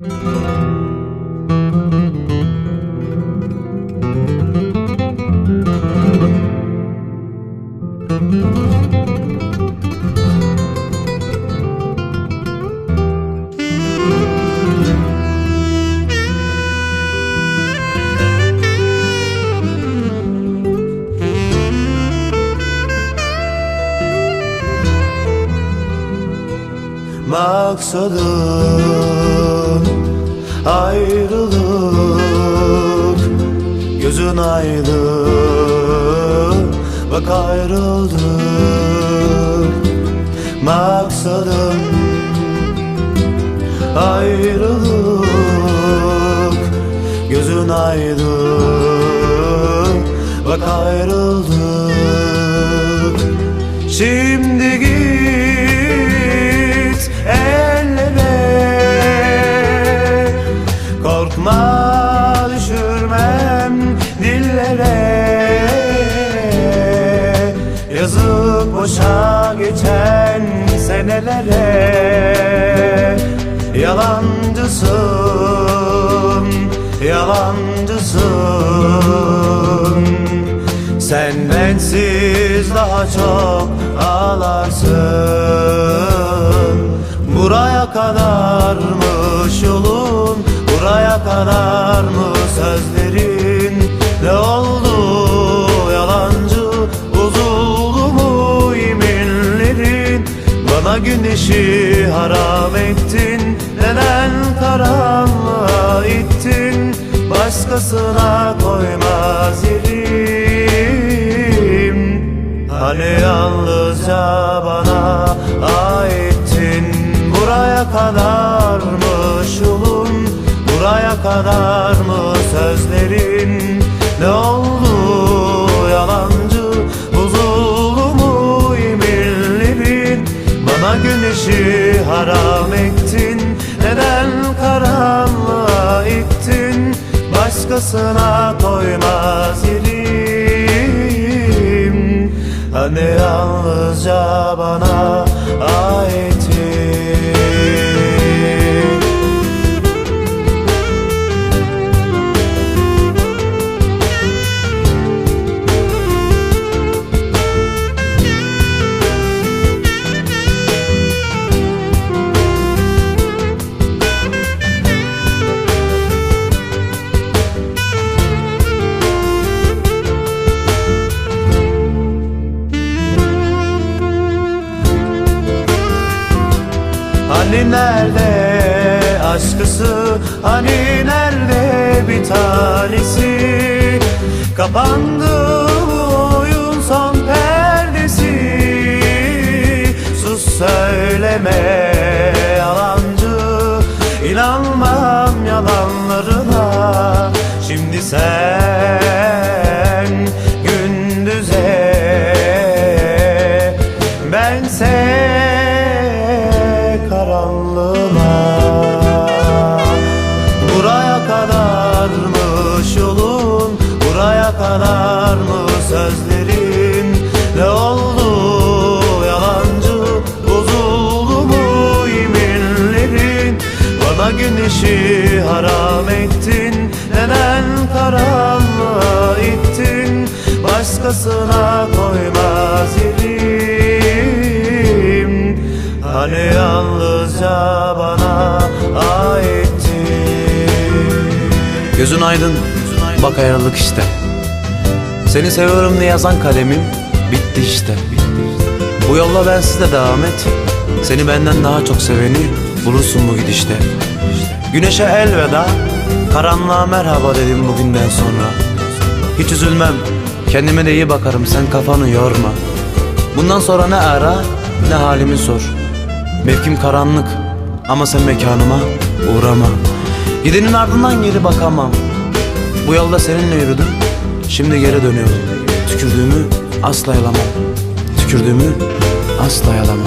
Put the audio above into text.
Música Maksadım ayrılık Gözün aydın Bak ayrıldık. Maksadım ayrılık Gözün aydın Bak ayrıldık. Şimdi git boşa geçen senelere Yalancısın, yalancısın. Sen bensiz daha çok ağlarsın. Buraya kadarmış yolun Buraya kadar mı sözlerin Bana güneşi haram ettin Neden karanlığa ittin? Başkasına koymaz yerim. Hani yalnızca bana aittin? Buraya kadarmış yolun Buraya kadar Başkasına koymaz yerim. Hani yalnızca bana Hani nerede aşkısı? Hani nerede bir tanesi? Kapandı oyun son perdesi. Sus söyleme yalancı. İnanmam yalanlarına. Şimdi sen gündüze. Bense karanlığına Buraya kadarmış yolun Buraya kadar mı sözlerin. Ne oldu yalancı Bozuldu mu yeminlerin Bana güneşi haram ettin Neden karanlığa ittin? Başkasına koymaz yerim. Hani yalnızca bana aitti Gözün aydın, bak ayrılık işte. Seni seviyorum diye yazan kalemim bitti işte. Bu yolla bensiz de devam et. Seni benden daha çok seveni bulursun bu gidişte. Güneşe elveda, karanlığa merhaba dedim bugünden sonra. Hiç üzülmem, kendime de iyi bakarım sen kafanı yorma. Bundan sonra ne ara ne halimi sor. Mevkim karanlık ama sen mekanıma uğrama. Gidenin ardından geri bakamam. Bu yolda seninle yürüdüm, şimdi geri dönüyorum. Tükürdüğümü asla yalamam. Tükürdüğümü asla yalamam.